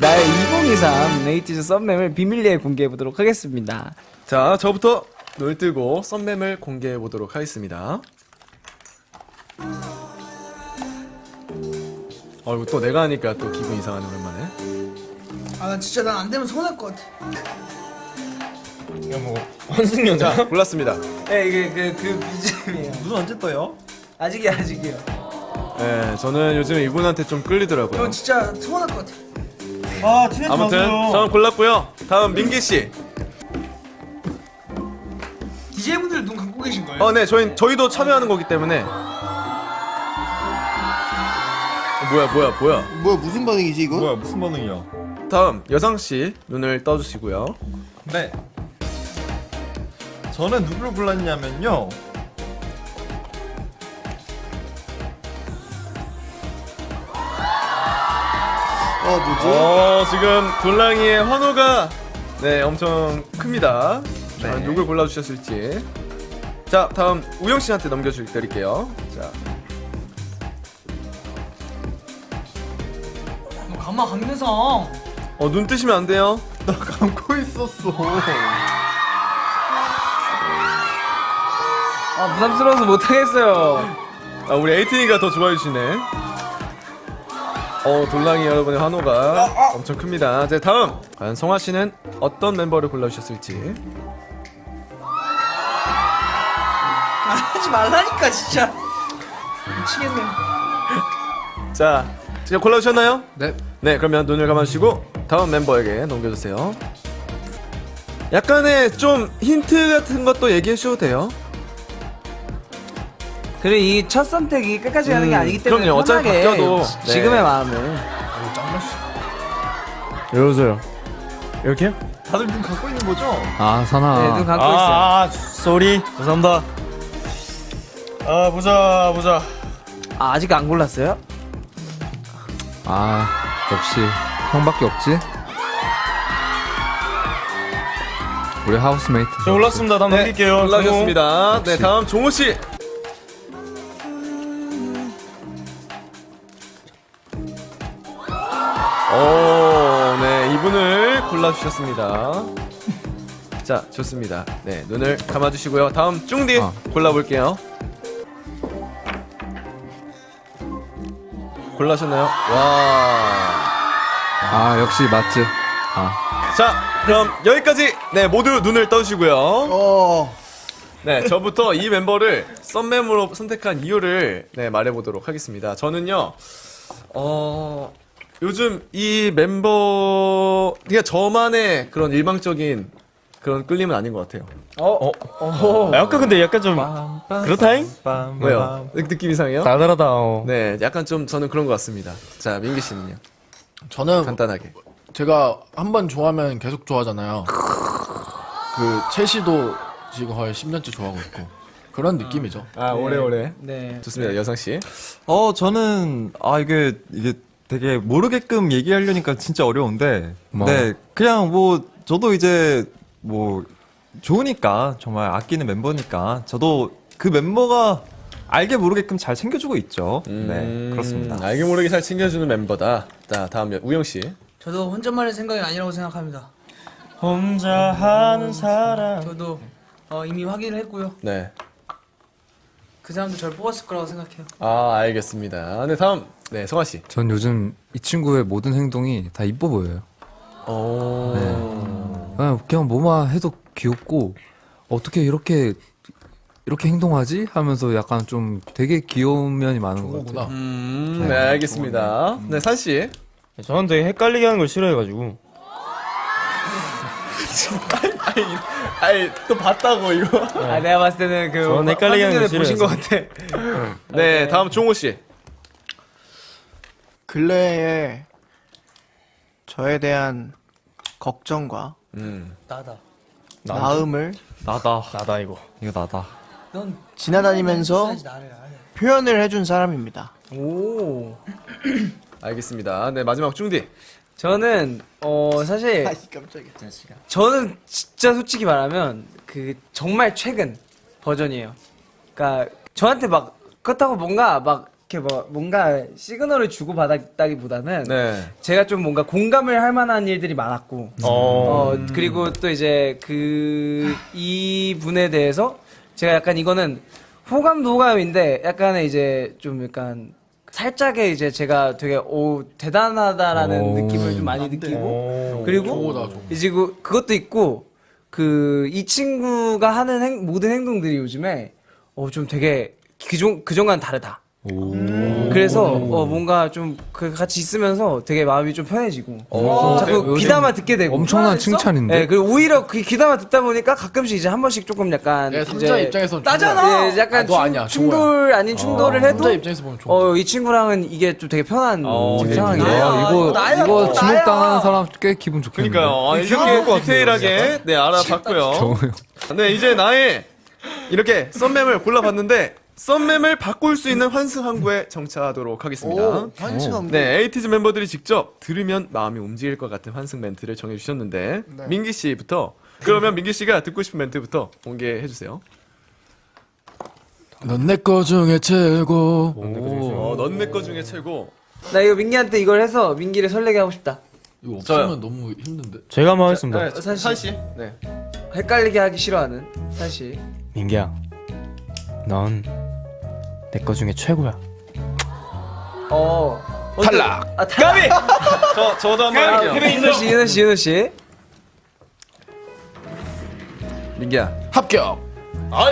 나의 2023 네이티즈 썸맵을 비밀리에 공개해 보도록 하겠습니다. 자, 저부터 눈을 뜨고 썸맵을 공개해 보도록 하겠습니다. 어, 이거 또 내가 하니까 또 기분 이상하네, 오랜만에. 아, 나 진짜 난 안 되면 서운할 것 같아. 이거 뭐 환승연자? 자, 골랐습니다. 네, 이게 그, 그 BGM이에요. 눈 언제 떠요? 아직이야, 아직이요. 네, 저는 요즘 이분한테 좀 끌리더라고요. 너 진짜 서운할 것 같아. 아 티내지 아무튼 마세요 저는 골랐고요. 다음 민기 씨. DJ분들 눈 감고 계신 거예요? 어, 네, 저희 저희도 참여하는 거기 때문에. 어, 뭐야, 뭐야, 뭐야. 뭐야 무슨 반응이지 이거? 뭐야 무슨 반응이야 다음 여상 씨 눈을 떠주시고요. 네 저는 누구를 골랐냐면요 어 뭐지? 어, 지금 골랑이의 환호가 네, 엄청 큽니다. 자, 네. 누굴 골라주셨을지. 자, 다음 우영 씨한테 넘겨드릴게요. 자, 너 가만 강대상. 어, 눈 뜨시면 안 돼요. 나 감고 있었어 아, 부담스러워서 못하겠어요. 아, 우리 에이틴이가 더 좋아해 주시네. 어, 돌랑이 여러분의 환호가 엄청 큽니다. 이제 다음 과연 성화 씨는 어떤 멤버를 골라주셨을지. 아, 하지 말라니까, 진짜. 미치겠네. 자, 지금 골라주셨나요? 네. 네, 그러면 눈을 감아주시고 다음 멤버에게 넘겨주세요. 약간의 좀 힌트 같은 것도 얘기해 주셔도 돼요. 그리고 이 첫 선택이 끝까지 가는 게 음, 아니기 때문에 그럼요. 어차피 편하게 바뀌어도. 지- 네. 지금의 마음을 이러세요. 이렇게요? 다들 눈 감고 있는 거죠? 아 선아 네, 눈 감고 있어요. 아, 아 쏘리 죄송합니다 아 보자 보자 아, 아직 안 골랐어요? 아 역시 형밖에 없지 우리 하우스메이트 저 골랐습니다 다음 넘길게요 골라주셨습니다. 네, 다음 종호 씨. 오, 네, 이분을 골라주셨습니다. 자, 좋습니다. 네, 눈을 감아주시고요. 다음 쭝디 아. 골라볼게요. 골라셨나요? 와. 아 역시 맞지 아 자, 그럼 여기까지 네 모두 눈을 떠주시고요. 어 네, 저부터 이 멤버를 썸멤으로 선택한 이유를 네, 말해보도록 하겠습니다. 저는요, 어, 요즘 이 멤버, 그냥 저만의 그런 일방적인 그런 끌림은 아닌 것 같아요. 어? 어? 아, 약간 근데 약간 좀 그렇다잉? 왜요? 느낌 이상해요? 나다라다 어. 네, 약간 좀 저는 그런 것 같습니다. 자, 민기 씨는요? 저는 간단하게. 제가 한 번 좋아하면 계속 좋아하잖아요. 그 채시도 지금 거의 10년째 좋아하고 있고 그런 느낌이죠. 아, 오래오래. 네. 좋습니다, 여상 씨. 어, 저는, 아, 이게, 이게 되게 모르게끔 얘기하려니까 진짜 어려운데, 뭐. 네, 그냥 뭐, 저도 이제, 뭐, 좋으니까, 정말 아끼는 멤버니까, 저도 그 멤버가 알게 모르게끔 잘 챙겨주고 있죠. 네, 그렇습니다. 음, 알게 모르게 잘 챙겨주는 멤버다. 자, 다음 우영 씨. 저도 혼자만의 생각이 아니라고 생각합니다. 혼자 하는 사람 저도 어, 이미 확인을 했고요. 네. 그 사람도 저를 뽑았을 거라고 생각해요. 아, 알겠습니다. 네, 다음. 네, 성화 씨. 전 요즘 이 친구의 모든 행동이 다 이뻐 보여요 오. 네. 그냥, 그냥 뭐만 해도 귀엽고 어떻게 이렇게 이렇게 행동하지 하면서 약간 좀 되게 귀여운 면이 많은 것 같아요. 음, 네, 알겠습니다. 네, 산 씨. 저는 되게 헷갈리게 하는 걸 싫어해가지고 아이, 또 봤다고, 이거. 아, 내가 봤을 때는 그 저는 헷갈리게 하는 거 화면에 보신 것 싫어해서. 같아. 네, 다음 종호 씨. 근래에 저에 대한 걱정과 음. 나다. 마음을 나다. 나다 이거 이거 나다. 넌 지나다니면서 써야지, 나를. 아유. 표현을 해준 사람입니다. 오. 알겠습니다. 네, 마지막 쭝디. 저는 어 사실 깜짝이야. 저는 진짜 솔직히 말하면 그 정말 최근 버전이에요. 그러니까 저한테 막 그렇다고 뭔가 막 이렇게 뭐 뭔가 시그널을 주고 받았다기보다는 네. 제가 좀 뭔가 공감을 할 만한 일들이 많았고 어, 그리고 또 이제 그 이 분에 대해서 제가 약간 이거는 호감도 호감인데 약간의 이제 좀 약간 살짝의 이제 제가 되게 오 대단하다라는 오. 느낌을 좀 많이 느끼고 그리고. 이제 그, 그것도 있고 그 이 친구가 하는 행- 모든 행동들이 요즘에 어 좀 되게 그전 그전과는 다르다. 그래서 어 뭔가 좀 그 같이 있으면서 되게 마음이 좀 편해지고 자꾸 귀담아 듣게 되고 엄청난 칭찬인데. 네, 그리고 오히려 그 귀담아 듣다 보니까 가끔씩 이제 한 번씩 조금 약간 네, 삼자 입장에서는 나잖아. 예, 약간 아, 너 충- 아니야, 충돌 아닌 충돌을 해도 삼자 입장에서 보면 어이 친구랑은 이게 좀 되게 편한 지금 상황이에요. 야, 이거 나야, 이거 나야. 지목당하는 사람 꽤 기분 좋겠네. 그러니까요. 아, 이렇게 디테일하게 네 알아봤고요. 네 이제 나의 이렇게 썸mem을 골라봤는데 썸mem을 바꿀 수 있는 환승 항구에 정차하도록 하겠습니다. 환승함. 네, 에이티즈 멤버들이 직접 들으면 마음이 움직일 것 같은 환승 멘트를 정해주셨는데 민기 씨부터 그러면 민기 씨가 듣고 싶은 멘트부터 공개해 주세요. 넌내 거 중에 최고. 어, 넌내 거 중에 최고. 나 이거 민기한테 이걸 해서 민기를 설레게 하고 싶다. 이거 없으면 너무 힘든데. 제가 한번 하겠습니다. 네, 사실- 산 씨. 네. 헷갈리게 하기 싫어하는 사실. 민기야, 넌 내 거 중에 최고야. 어. 탈락. 아 탈락. 저 저도 한번 할게요. 윤호 씨, 윤호 씨, 윤호 씨. 민기야. 합격. 아,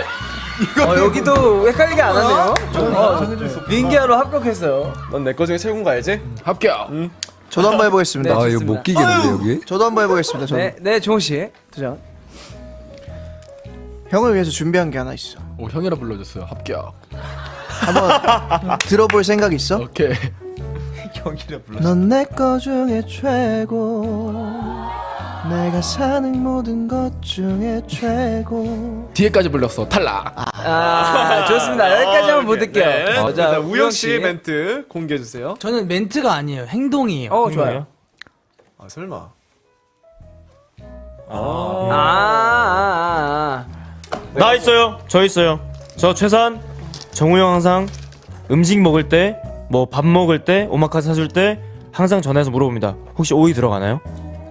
어, 여기도 헷갈리게 안 하네요. 어, 민기야로 합격했어요. 넌 내 거 중에 최고인 거 알지? 합격. 저도 한번 해보겠습니다. 네, 아 이거 좋습니다. 못 끼겠는데 여기. 저도 한번 해보겠습니다. 저도. 네, 네, 종호 씨 도전. 형을 위해서 준비한 게 하나 있어. 오 형이라 불러줬어요. 합격. 한번 들어볼 생각 있어? 오케이. 넌내거 중에 최고. 내가 사는 모든 것 중에 최고. 뒤에까지 불렀어. 탈락. 아, 좋습니다. 여기까지 한번 보여드릴게요. 네. 어, 자, 우영 씨 멘트 공개해 주세요. 저는 멘트가 아니에요. 행동이에요. 어, 좋아요. 아 설마. 아, 아, 아, 아. 나 있어요. 저 있어요. 저 최산. 정우 형 항상 음식 먹을 때, 뭐 밥 먹을 때, 오마카세 사줄 때 항상 전화해서 물어봅니다. 혹시 오이 들어가나요?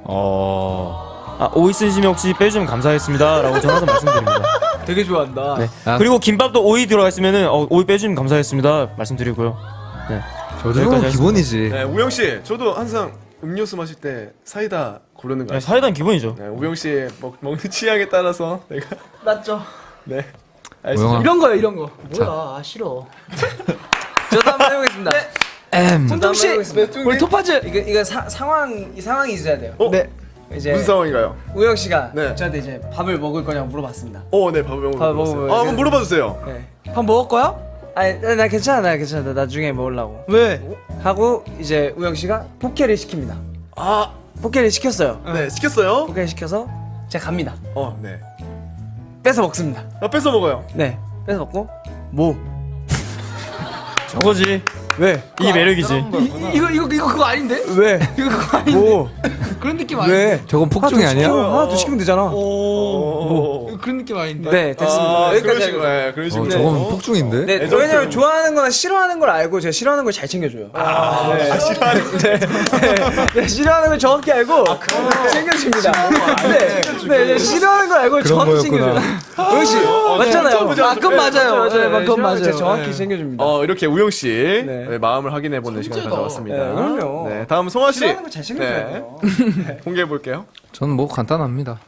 어. 아 오이 쓰시면 혹시 빼주면 감사하겠습니다라고 전화해서 말씀드립니다. 되게 좋아한다. 네. 아. 그리고 김밥도 오이 들어가 있으면은 어, 오이 빼주면 감사하겠습니다 말씀드리고요. 네. 저 여기까지 정도 하겠습니다. 기본이지. 네, 우영 씨, 저도 항상 음료수 마실 때 사이다 고르는 거 네, 아시죠? 사이다는 기본이죠. 네, 우영 씨 먹, 먹는 취향에 따라서 내가 맞죠? 네. 우영아. 이런 거요, 이런 거. 뭐야, 아, 싫어. 저도 한번 해보겠습니다. M. 저도 씨, 한번 해보겠습니다. 우리 토파즈. 이거 이거 사, 상황 이 상황이 있어야 돼요. 어? 네. 이제 무슨 상황인가요? 우영 씨가 네. 저한테 이제 밥을 먹을 거냐고 물어봤습니다. 어, 네, 밥을 밥 먹어. 먹어요. 아, 한번 물어봐 주세요. 네. 밥 먹을 거야? 아니 나, 나 괜찮아 나 괜찮아 나 나중에 먹으려고 왜? 하고 이제 우영 씨가 포케를 시킵니다. 아, 포케를 시켰어요. 네, 시켰어요. 포케를 시켜서 제가 갑니다. 어, 네. 뺏어 먹습니다. 아, 뺏어 먹어요. 네 뺏어 먹고 뭐 저거지. 왜? 이게 매력이지. 이, 이거, 이거, 이거 그거 아닌데? 왜? 이거 그거 아닌데? 뭐? 그런 느낌 아닌데? 왜? 저건 폭중이 아니야? 하나 더 시키면 되잖아. 오. 이거 그런 느낌 아닌데? 네 됐습니다. 아, 그런 여기까지 식으로, 하겠습니다. 네, 그런 어, 식으로. 저건 폭중인데? 네, 애정표. 왜냐면 좋아하는 거나 싫어하는 걸 알고 제가 싫어하는 걸 잘 챙겨줘요. 아, 네. 싫어하는 네, 네, 네, 싫어하는 걸 정확히 알고 챙겨줍니다. 네, 네, 네, 싫어하는 걸 알고 그런 정확히 거였구나. 챙겨줘요. 맞잖아요. 아, 그건 맞아요. 맞아요, 네, 맞아요. 맞아요. 제가 정확히 네. 챙겨줍니다. 어, 이렇게 우영 씨 네. 네, 마음을 확인해 보는 시간을 가져왔습니다. 네, 그럼요. 네, 다음 송아 씨. 싫어하는 걸잘 챙겨줘야 돼요. 공개해 볼게요. 저는 뭐 간단합니다.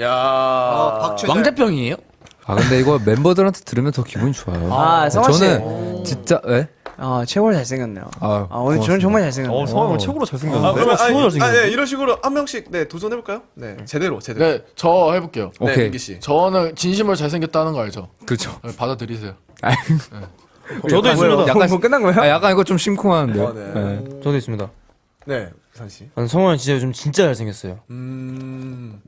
야. 왕자병이에요? 아 근데 이거 멤버들한테 들으면 더 기분이 좋아요. 아, 성화 씨. 저는 진짜 왜? 아, 최고로 잘생겼네요. 아, 아, 오늘 저는 정말 잘생겼네요. 어, 성함을 최고로 아, 잘생겼는데. 그러면 최고로 아니, 잘생겼는데? 아, 네, 이런 식으로 한 명씩 네, 도전해 볼까요? 네. 제대로, 제대로. 네, 저 해볼게요. 네, 오케이. 민기 씨. 저는 진심으로 잘생겼다는 거 알죠? 그렇죠. 네, 받아들이세요. 저도 있습니다. 약간 뭐 끝난 거예요? 아, 약간 이거 좀 심쿵하는데요. 아, 네. 네. 저도 있습니다. 네, 산 씨. 성호 형 진짜 요즘 진짜 잘생겼어요. 음.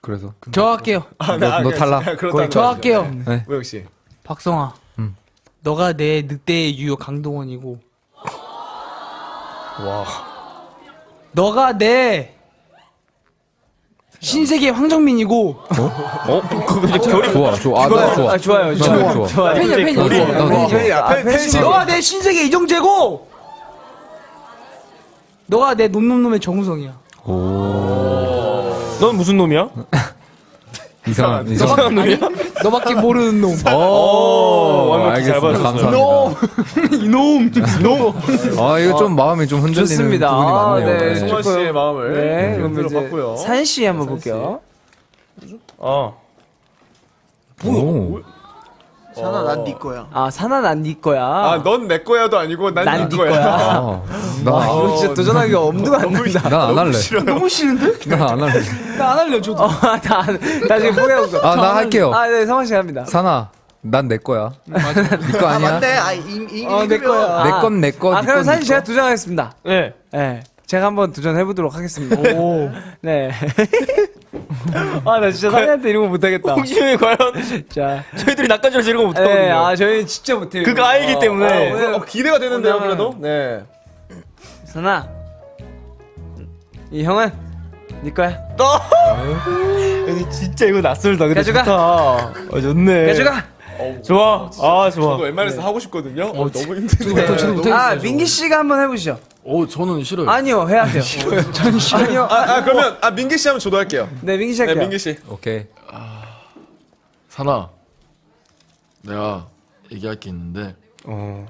그래서 저 할게요. 아, 너- 너 탈락. 그렇다. 저 할게요. 우영 씨. 박성아. 음. 너가 내 늑대의 유효 강동원이고. 와. 너가 내 신세계 황정민이고 어? 그거 근데 결이 좋아 좋아 아, 나 좋아 아, 좋아요. 나 좋아요. 좋아. 좋아요. 팬이야 팬이야. 나 너무 좋아 아, 팬시. 너가 내 신세계 이정재고 너가 내 놈놈놈의 정우성이야. 넌 무슨 놈이야? 이상한 이상한 이상한 놈이야? 너밖에 모르는 놈. 오 완벽히 잘 알겠습니다 봐줬어요. 감사합니다 이놈. 아 이거 좀 마음이 좀 흔들리는 좋습니다. 부분이 아, 많네요 네. 네. 승환 씨의 마음을 네, 그럼 이제 들어봤고요. 산씨 한번 볼게요. 어. 오. 사나 난 네 거야. 아, 산아 난네 거야. 아, 넌 내 거야도 아니고 난난네네 거야. 거야. 아, 나, 이거 진짜 도전하기가 엄두가 안 난다. 난 안 할래. 너무 싫은데? 난안 할래. 나 안 할래 저도. 어, 나, 나 지금 포기하고 있어. 아, 나 할게요. 아, 네, 성환 씨가 합니다. 사나, 난 내 거야. 네 거 아 아니야? 맞네. 아 이미 어, 내 거야. 내 건 내 거. 아, 네 그럼 건 사실 네 제가 거. 도전하겠습니다. 네. 네. 제가 한번 도전해보도록 하겠습니다. 오. 네. 아, 나 진짜 사니한테 이런 거 못하겠다. 홍진영이 과연 자. 저희들이 낚아줘서 이런 거 못하거든요. 네, 아, 저희 진짜 못해요. 그거. 알기 때문에. 어, 오늘 어, 기대가 되는데요, 오늘 그래도? 네. 선아. 이 형은 네 거야. 근데 진짜 이거 낯설다. 근데 가져가. 좋다. 어, 좋네. 가져가. 좋아. 아, 좋아. 저도 웬만해서 하고 싶거든요. 어, 너무 힘드네. 저도 못하겠어요. 아, 민기 씨가 한번 해보시죠. 오 저는 싫어요. 아니요, 해야 돼요. 전 아니요. 아, 아, 그러면 아 민기 씨 하면 저도 할게요. 네, 민기 씨 네, 할게요. 민기 씨. 오케이. 사나 내가 얘기할 게 있는데 어.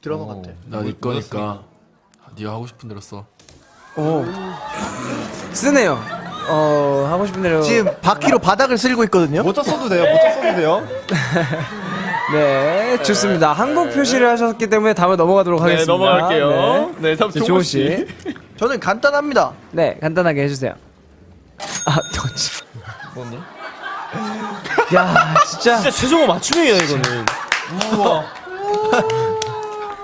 드라마 같아. 나 네 거니까 네가 하고 싶은 대로 써. 오. 쓰네요. 어, 하고 싶은 대로. 지금 바퀴로 바닥을 쓸고 있거든요. 모자 써도 돼요. 모자 써도 돼요. 네, 좋습니다. 한국 표시를 하셨기 때문에 다음에 넘어가도록 네, 하겠습니다. 넘어갈게요. 네. 네, 다음 네, 종호 종호 씨. 씨. 저는 간단합니다. 네, 간단하게 해주세요. 아, 던지. 뭔데? 야, 진짜. 진짜 최종호 맞춤이야, 이거는. 우와.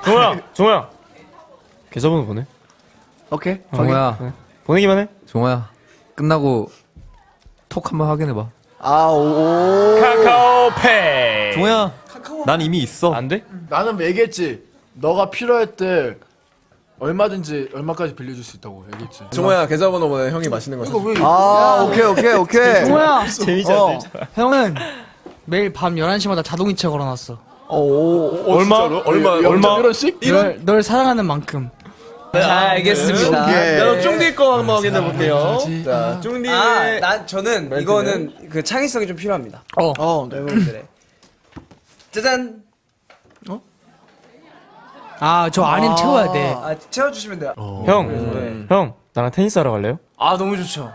종호야, 종호야. 계좌번호 보내. 오케이. 종호야, 보내기만 해. 종호야. 끝나고 톡 한번 확인해봐. 아 오. 카카오페이. 종호야, 난 이미 있어. 안 돼? 나는 얘기했지. 너가 필요할 때 얼마든지 얼마까지 빌려줄 수 있다고 얘기했지. 종호야 계좌번호보다 형이 맛있는 거 사줘. 아 오케이 오케이 오케이. 뭐야? 재밌잖아. 어. 형은 매일 밤 11시마다 자동이체 걸어놨어. 오, 얼마? 진짜로? 얼마? 얼마? 1원씩? 널, 널 사랑하는 만큼. 자, 알겠습니다. 네, 쫑디 거 한번 확인해 볼게요. 자, 쫑디의 아, 난 저는? 이거는 그 창의성이 좀 필요합니다. 어. 어. 네. 여러분들의. 짜잔. 아, 저 안에는 채워야 돼. 아, 채워주시면 돼요. 형, 네. 형, 나랑 테니스 하러 갈래요? 아, 너무 좋죠.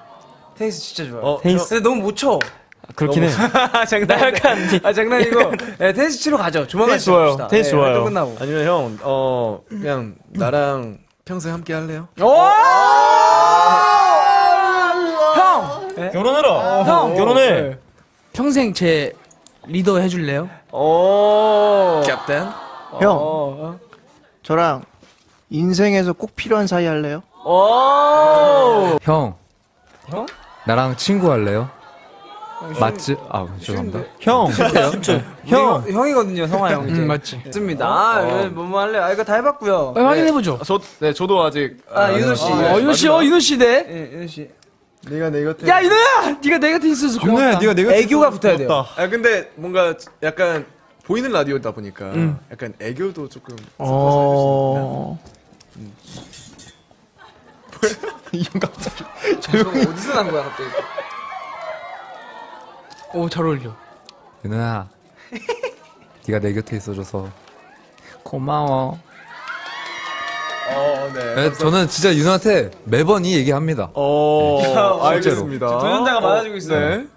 테니스 진짜 좋아요. 어, 테니스. 근데 너무 못 쳐. 그렇긴 해. 장난. 나 약간 아, 장난이고. 네, 테니스 치러 가죠. 조만간 테니스 좋아요. 테니스 네, 좋아요. 끝나고. 아니면 형, 어, 그냥 나랑 평생 함께 할래요? 형! 결혼해라. 형! 결혼해. 평생 제 리더 해줄래요? 오. 캡틴? 형 어. 저랑 인생에서 꼭 필요한 사이 할래요? 오. 형. 형? 나랑 친구 할래요? 맞지? 아, 죄송합니다. 형, 형. 형이거든요, 성화 형. 이제. 응, 맞지. 맞습니다. 아, 왜, 뭐뭐 할래요? 아, 이거 다 해봤고요. 빨리 확인해보죠. 저, 네, 저도 아직. 아, 윤호 씨. 어, 윤호 씨, 어, 윤호 씨 네. 예, 윤호 씨. 네가 내 곁에. 야, 윤호야! 네가 내 곁에 있어서 고맙다. 네가 내가 애교가 붙어야 돼요. 아, 근데 뭔가 약간 보이는 라디오다 보니까 약간 애교도 조금 어. 이형 갑자기. 저거 어디서 난 거야, 갑자기? 오, 잘 어울려. 윤호야. 네가 내 곁에 있어줘서 고마워. 어, 네. 네, 저는 진짜 윤호한테 매번 이 얘기합니다. 어, 알겠습니다. 도전자가 많아지고 있어요. 네.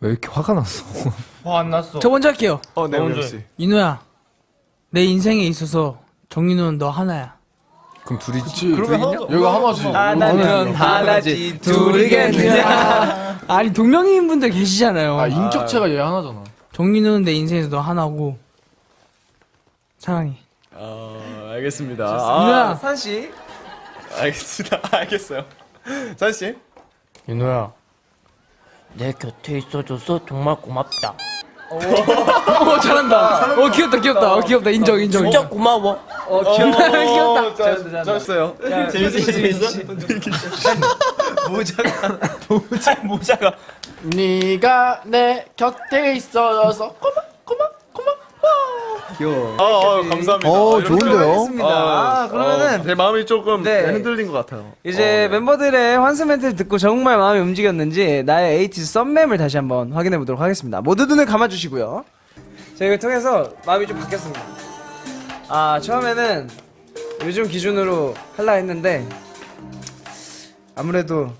왜 이렇게 화가 났어? 화안 났어. 저 먼저 할게요. 어, 네, 씨. 윤호야, 내 인생에 있어서 정윤호는 너 하나야. 그럼 둘이 그치. 여기가 하나지. 하나면 하나지, 둘이겠느냐. 아니, 동명이인 분들 계시잖아요. 아 인격체가 얘 하나잖아. 정윤호는 내 인생에서 너 하나고. 사랑해. 어, 알겠습니다. 윤호야. 아, 산 씨. 알겠습니다. 알겠어요. 잔 씨. 윤호야. 내 곁에 있어줘서 정말 고맙다. 어, 잘한다. 어, 귀엽다, 귀엽다. 어, 귀엽다. 인정, 인정. 진짜 고마워. 어, 귀엽다. 귀엽다. 잘한다, 잘한다. 잘했어요. 재밌어 재밌어. 모자가. 모자 모자가. 네가 내 곁에 있어서 고마 고마. 귀여워. 아, 아, 감사합니다. 어, 이렇게 좋은데요? 알겠습니다. 아, 그러면은 어, 제 마음이 조금 네. 흔들린 것 같아요. 이제 어, 네. 멤버들의 환승 멘트를 듣고 정말 마음이 움직였는지 나의 에이티즈 썸맵을 다시 한번 확인해 보도록 하겠습니다. 모두 눈을 감아 주시고요. 자, 이걸 통해서 마음이 좀 바뀌었습니다. 아, 처음에는 요즘 기준으로 할라 했는데 아무래도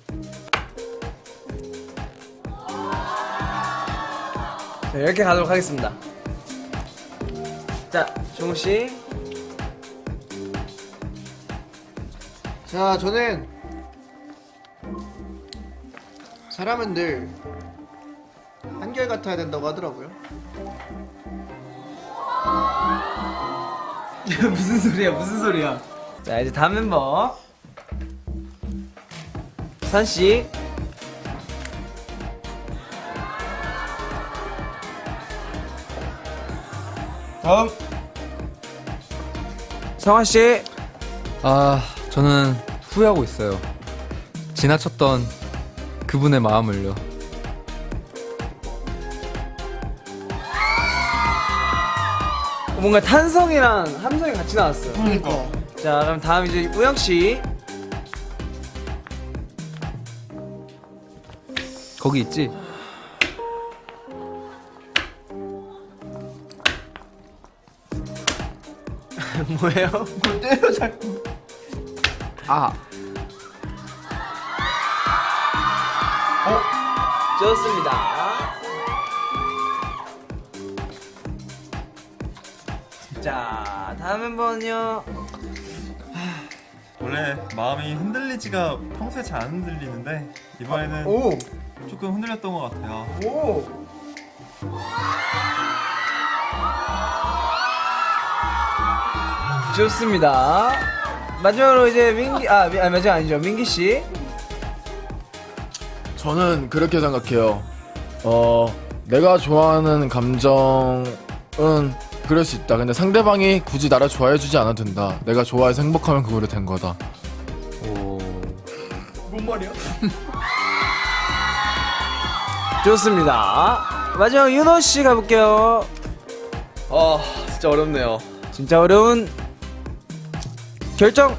자, 이렇게 가도록 하겠습니다. 자, 종우 씨. 자, 저는 사람은 늘 한결 같아야 된다고 하더라고요. 무슨 소리야 무슨 소리야 자 이제 다음 멤버 선 씨 다음 성화씨 아, 저는 후회하고 있어요. 지나쳤던 그분의 마음을요. 뭔가 탄성이랑 함성이 같이 나왔어요 그러니까. 자 그럼 다음 이제 우영 씨 거기 있지? 뭐예요? 아, 좋습니다 자 다음 멤버는요 원래 마음이 흔들리지가 평소에 잘 안 흔들리는데 이번에는 오! 조금 흔들렸던 것 같아요. 오! 좋습니다. 마지막으로 이제 민기 아, 미, 아 마지막 아니죠 민기 씨. 저는 그렇게 생각해요. 어, 내가 좋아하는 감정은 그럴 수 있다. 근데 상대방이 굳이 나를 좋아해주지 않아도 된다. 내가 좋아해서 행복하면 그거로 된 거다. 오. 좋습니다. 마지막 윤호 씨 가볼게요. 아, 진짜 어렵네요. 진짜 어려운 결정.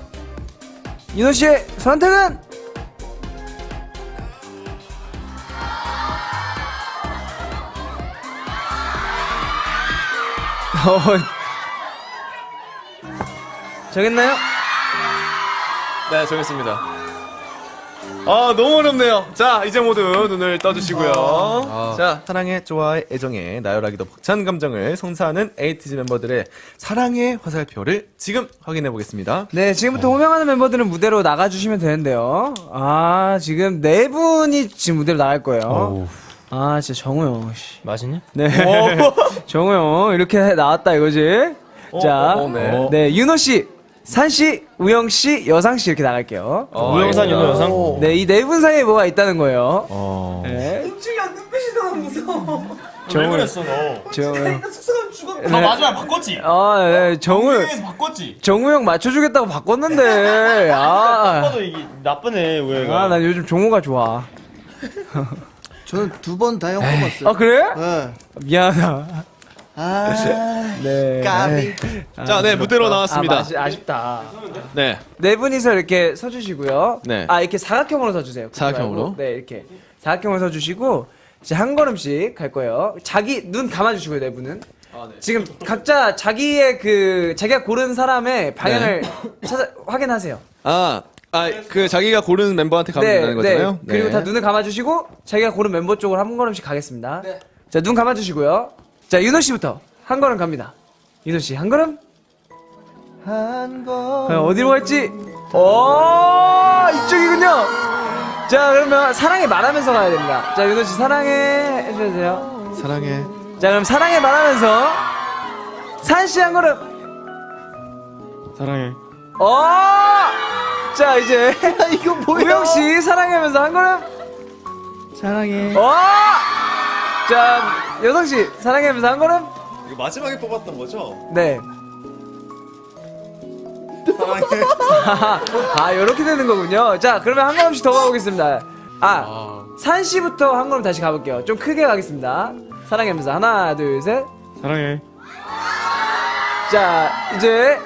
윤호 씨의 선택은 어, 정했나요? 네, 정했습니다. 아, 너무 어렵네요. 자, 이제 모두 눈을 떠주시고요. 아. 자, 사랑의, 좋아의, 애정의, 나열하기도 벅찬 감정을 선사하는 에이티즈 멤버들의 사랑의 화살표를 지금 확인해 보겠습니다. 네, 지금부터 호명하는 멤버들은 무대로 나가주시면 되는데요. 아, 지금 네 분이 지금 무대로 나갈 거예요. 아, 진짜 정우 형, 씨. 맛있냐? 네. 정우 형, 이렇게 나왔다 이거지? 자, 어, 네. 네. 윤호 씨, 산 씨, 우영 씨, 여상 씨 이렇게 나갈게요. 어, 우영산. 윤호 여상. 네, 이 네 분 사이에 뭐가 있다는 거예요. 어. 네. 왜 그랬어 너? 정우 형. 나 마지막에 바꿨지. 아, 네, 정우, 우영에서 바꿨지. 정우 형 맞춰주겠다고 바꿨는데. 아, 바꿔도 이게 나쁘네 우영이가. 아, 난 요즘 정우가 좋아. 저는 두 번 다 형 뽑았어요. 아, 그래? 네. 미안하다. 아, 네. 까비. 자, 네, 무대로 나왔습니다. 아, 아쉽다. 네. 네 분이서 이렇게 서주시고요. 네. 아 이렇게 사각형으로 서주세요. 그거 사각형으로? 말고. 네 이렇게 사각형으로 서주시고 이제 한 걸음씩 갈 거예요. 자기 눈 감아주시고요 네 분은. 지금 각자 자기의 그 자기가 고른 사람의 방향을 찾아 확인하세요. 아, 아, 그 자기가 고르는 멤버한테 가면 된다는 거잖아요. 그리고 다 눈을 감아주시고 자기가 고른 멤버 쪽으로 한 걸음씩 가겠습니다. 자 눈 감아주시고요. 자 윤호 씨부터 한 걸음 갑니다. 윤호 씨 한 걸음. 한 번. 과연 어디로 갈지? 오 이쪽이군요. 자 그러면 사랑해 말하면서 가야 됩니다. 자 윤호 씨 사랑해 해주세요. 사랑해. 자 그럼 사랑해 말하면서 산 씨 한 걸음. 사랑해. 어. 자 이제 이거 뭐야? 우영 씨 사랑하면서 한 걸음. 사랑해. 어. 자 여성 씨 사랑하면서 한 걸음. 이거 마지막에 뽑았던 거죠? 네. 아, 이렇게 되는 거군요. 자, 그러면 한 걸음씩 더 가보겠습니다. 아, 산 씨부터 한 걸음 다시 가볼게요. 좀 크게 가겠습니다. 사랑하면서 하나, 둘, 셋. 사랑해. 자, 이제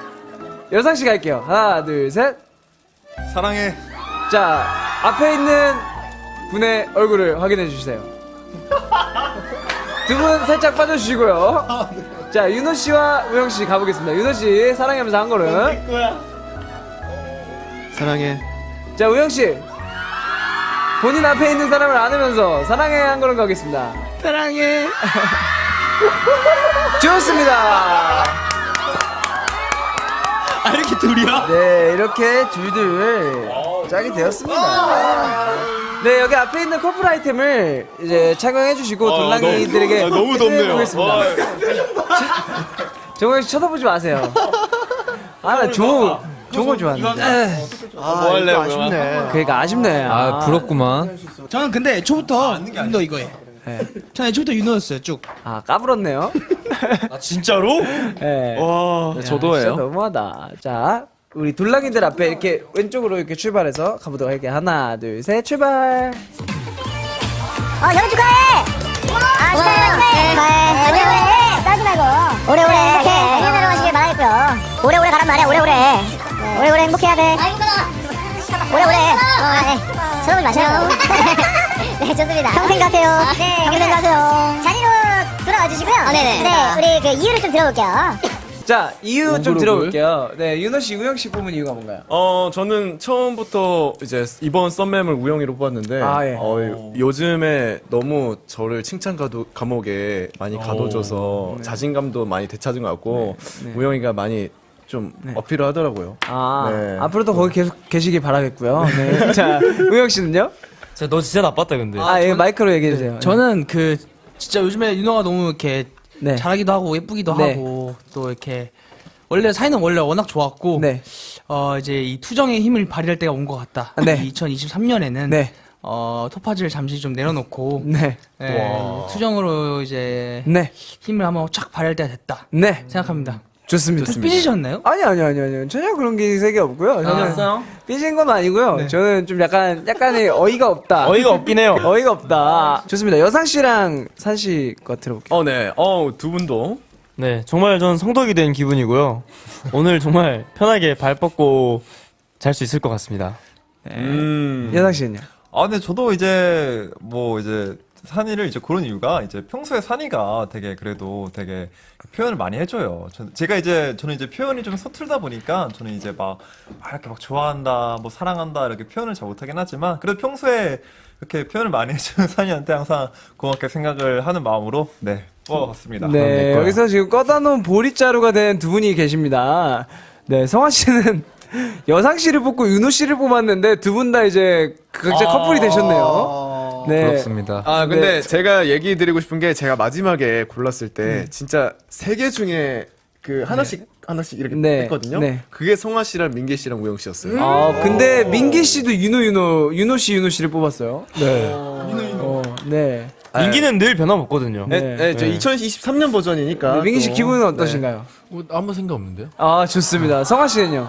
여상 씨 갈게요. 하나, 둘, 셋. 사랑해. 자, 앞에 있는 분의 얼굴을 확인해 주세요. 두 분 살짝 빠져주시고요. 자, 윤호 씨와 우영 씨 가보겠습니다. 윤호 씨, 사랑하면서 한 걸음. 사랑해. 자, 우영 씨. 본인 앞에 있는 사람을 안으면서 사랑해 한 걸음 가겠습니다. 사랑해. 좋습니다. 아 이렇게 둘이야? 네, 이렇게 둘둘 짝이 되었습니다. 네, 여기 앞에 있는 커플 아이템을 이제 착용해 주시고 돌랑이들에게 너무 덥네요. 보겠습니다. 정우영 씨 쳐다보지 마세요. 아, 나 좋은 좋은 거 좋아하는데. 아, 할래요, 이거 아쉽네. 그러니까 아쉽네. 아 부럽구만. 저는 근데 애초부터 윤호 이거예요. 네. 저는 애초부터 윤호였어요 쭉. 아, 까불었네요. 아 진짜로? 네. 와, 야, 저도예요. 진짜 너무하다. 자, 우리 돌랑이들 앞에 이렇게 왼쪽으로 이렇게 출발해서 가보도록 할게요. 하나, 둘, 셋, 출발. 어, 결혼 축하해! 아, 축하해! 축하해! 오래오래! 싸지 말고. 오래오래. 행복해. 내년으로 하시길 바라겠고요. 오래오래 가란 말이야, 오래오래. 오래오래 행복해야 돼. 오래오래. 어, 네. 쳐다보지 마세요. 네, 좋습니다. 평생 가세요. 네, 평생 가세요. 자리로 돌아와 주시고요. 네네. 네, 우리 그 이유를 좀 들어볼게요. 자, 이유 좀 오그룹을? 들어볼게요. 네, 윤호 씨, 우영 씨 뽑은 이유가 뭔가요? 어, 저는 처음부터 이제 이번 썸맵을 우영이로 뽑았는데, 아, 예. 어, 요- 요즘에 너무 저를 칭찬 가도, 감옥에 많이 가둬줘서 자신감도 많이 되찾은 것 같고, 우영이가 많이 좀 어필을 하더라고요. 아, 네. 앞으로도 거기 계속 계시길 바라겠고요. 네. 자, 우영 씨는요? 진짜 너 진짜 나빴다 근데. 아, 예, 마이크로 얘기해 주세요. 저는 그 진짜 요즘에 윤호가 너무 이렇게 네. 잘하기도 하고 예쁘기도 네. 하고 또 이렇게 원래 사이는 원래 워낙 좋았고 네. 어 이제 이 투정의 힘을 발휘할 때가 온 것 같다. 네. 2023년에는 네. 어 토파즈를 잠시 좀 내려놓고 네. 예, 투정으로 이제 네. 힘을 한번 착 발휘할 때가 됐다 네. 생각합니다. 좋습니다. 삐지셨나요? 아니, 아니, 아니, 아니. 전혀 그런 기색이 없고요. 저는 삐진 건 아니고요. 저는 좀 약간, 약간의 어이가 없다. 어이가 없긴 해요. 어이가 없다. 좋습니다. 여상 씨랑 산 씨 거 들어볼게요. 어, 네. 어, 두 분도. 네, 정말 전 성덕이 된 기분이고요. 오늘 정말 편하게 발 뻗고 잘 수 있을 것 같습니다. 음. 여상 씨는요? 아, 근데 저도 이제 뭐 이제 산이를 이제 고른 이유가 이제 평소에 산이가 되게 그래도 되게 표현을 많이 해줘요. 저, 제가 이제 저는 이제 표현이 좀 서툴다 보니까 저는 이제 막, 막 이렇게 막 좋아한다, 뭐 사랑한다 이렇게 표현을 잘 못하긴 하지만 그래도 평소에 이렇게 표현을 많이 해주는 산이한테 항상 고맙게 생각을 하는 마음으로 네 뽑아봤습니다. 네, 여기서 지금 꺼다 놓은 보리자루가 된 두 분이 계십니다. 네, 성화 씨는 여상 씨를 뽑고 윤호 씨를 뽑았는데 두 분 다 이제 각자 커플이 되셨네요. 네. 부럽습니다. 아, 근데 네. 제가 얘기 드리고 싶은 게 제가 마지막에 골랐을 때 진짜 세 개 중에 그 하나씩 하나씩 이렇게 네. 했거든요. 네. 그게 성화 씨랑 민기 씨랑 우영 씨였어요. 아, 근데 민기 씨도 윤호 윤호 윤호 씨 윤호 씨를 뽑았어요. 네. 어, 네. 민기는 늘 변함없거든요. 네, 네. 네, 저 2023년 버전이니까. 네, 민기 씨 또. 기분은 어떠신가요? 뭐, 아무 생각 없는데요? 아, 좋습니다. 성화 씨는요?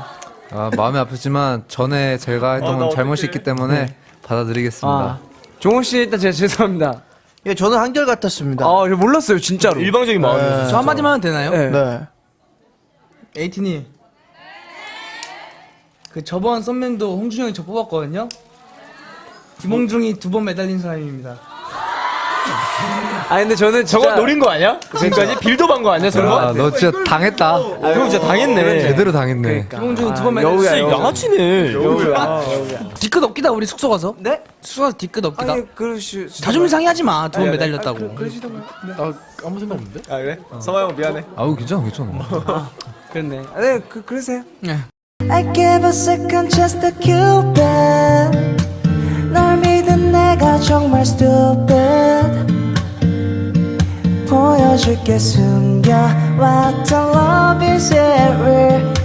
아 마음이 아프지만 전에 제가 했던 건 잘못이 있기 때문에 받아들이겠습니다. 아, 종호 씨 일단 제가 죄송합니다. 예, 저는 한결 같았습니다. 아, 저 몰랐어요, 진짜로. 일방적인 마음이에요. 저 한마디만 하면 되나요? 네. 네. 에이티님 그 저번 썸맨도 홍준영이 저 뽑았거든요. 김홍중이 두 번 매달린 사람입니다. 아, 근데 저는 진짜 저거 노린 거 아니야? 지금까지 빌드업 한거 아니야, 저거? 아, 너 진짜 당했다. 아, 형 진짜 당했네. 제대로 당했네. 김홍중이 두번 아, 매달린 여우야, 진짜 여우. 양아치네. 뒤끝 없기다 우리 숙소 가서. 네? 숙소 가서 뒤끝 없기다. 아니, 그러시. 자존심 상해하지 마. 두 번 매달렸다고. 아, 아무 생각 없는데? 아, 그래? 성화 형 미안해. 아우 괜찮아 괜찮아. 그렇네. 아, 네, 그, 그러세요. I gave a second chance to Cupid 내가 정말 stupid 보여줄게 숨겨왔던 love is everywhere